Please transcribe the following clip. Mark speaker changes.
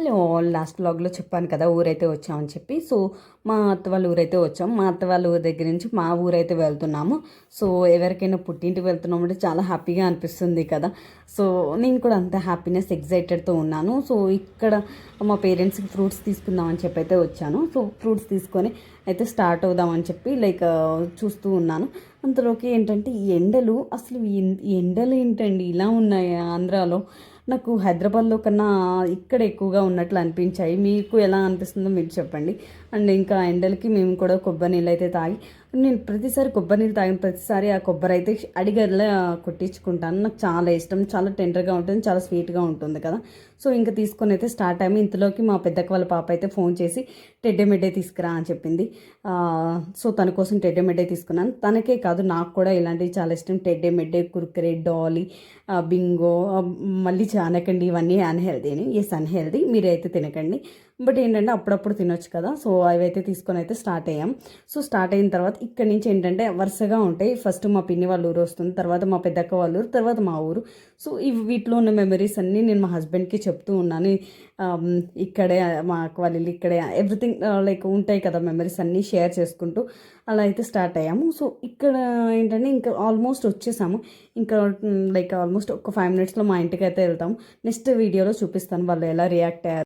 Speaker 1: Hello last బ్లాగ్లో చెప్పాను కదా ఊరైతే వచ్చామని చెప్పి. సో మా అత్త వాళ్ళ ఊరైతే వచ్చాం. మా అత్త వాళ్ళ ఊరి దగ్గర నుంచి మా ఊరైతే వెళ్తున్నాము. సో ఎవరికైనా పుట్టింటికి వెళ్తున్నాం అంటే చాలా హ్యాపీగా అనిపిస్తుంది కదా. సో నేను కూడా అంత హ్యాపీనెస్ ఎగ్జైటెడ్తో ఉన్నాను. సో ఇక్కడ మా పేరెంట్స్కి ఫ్రూట్స్ తీసుకుందామని చెప్పి అయితే వచ్చాను. సో ఫ్రూట్స్ తీసుకొని అయితే స్టార్ట్ అవుదామని చెప్పి లైక్ చూస్తూ ఉన్నాను. అంతలోకి ఏంటంటే ఈ ఎండలు అసలు ఎండలు ఏంటండి? ఇలా ఉన్నాయి ఆంధ్రాలో? నాకు హైదరాబాద్లో కన్నా ఇక్కడ ఎక్కువగా ఉన్నట్లు అనిపించాయి. మీకు ఎలా అనిపిస్తుందో మీరు చెప్పండి. అండ్ ఇంకా ఎండలకి మేము కూడా కొబ్బరి నీళ్ళు అయితే తాగి నేను ప్రతిసారి కొబ్బరి నీళ్ళు తాగిన ప్రతిసారి ఆ కొబ్బరి అయితే అడిగర్లా కొట్టించుకుంటాను. నాకు చాలా ఇష్టం చాలా టెండర్గా ఉంటుంది చాలా స్వీట్గా ఉంటుంది కదా. సో ఇంకా తీసుకొని అయితే స్టార్ట్ అయ్యి ఇంతలోకి మా పెద్దక్క వాళ్ళ పాప అయితే ఫోన్ చేసి టెడ్డే మెడ్డే తీసుకురా అని చెప్పింది. సో తన కోసం టెడ్డే మెడ్డే తీసుకున్నాను. తనకే కాదు నాకు కూడా ఇలాంటివి చాలా ఇష్టం. టెడ్డే మెడ్డే కుర్కరే డాలీ బింగో మళ్ళీ చానకండి ఇవన్నీ అన్హెల్దీని ఎస్ అన్హెల్దీ మీరైతే తినకండి. బట్ ఏంటంటే అప్పుడప్పుడు తినొచ్చు కదా. సో అవైతే తీసుకొని అయితే స్టార్ట్ అయ్యాం. సో స్టార్ట్ అయిన తర్వాత ఇక్కడ నుంచి ఏంటంటే వరుసగా ఉంటాయి. ఫస్ట్ మా పిన్ని వాళ్ళ ఊరు వస్తుంది తర్వాత మా పెద్దక్క వాళ్ళ ఊరు తర్వాత మా ఊరు. సో ఇవి వీటిలో ఉన్న మెమరీస్ అన్నీ నేను మా హస్బెండ్కి చెప్తూ ఉన్నాను. Um, ఇక్కడే మా అక్క వాళ్ళు ఇక్కడే ఎవ్రీథింగ్ లైక్ uh, ఉంటాయి కదా మెమరీస్ అన్నీ షేర్ చేసుకుంటూ అలా అయితే స్టార్ట్ అయ్యాము. సో ఇక్కడ ఏంటంటే ఇంకా ఆల్మోస్ట్ వచ్చేసాము. ఇంకా mm, లైక్ ఆల్మోస్ట్ ఒక ఫైవ్ మినిట్స్లో మా ఇంటికి అయితే వెళ్తాము నెక్స్ట్ వీడియోలో చూపిస్తాను వాళ్ళు ఎలా రియాక్ట్ అయ్యారు.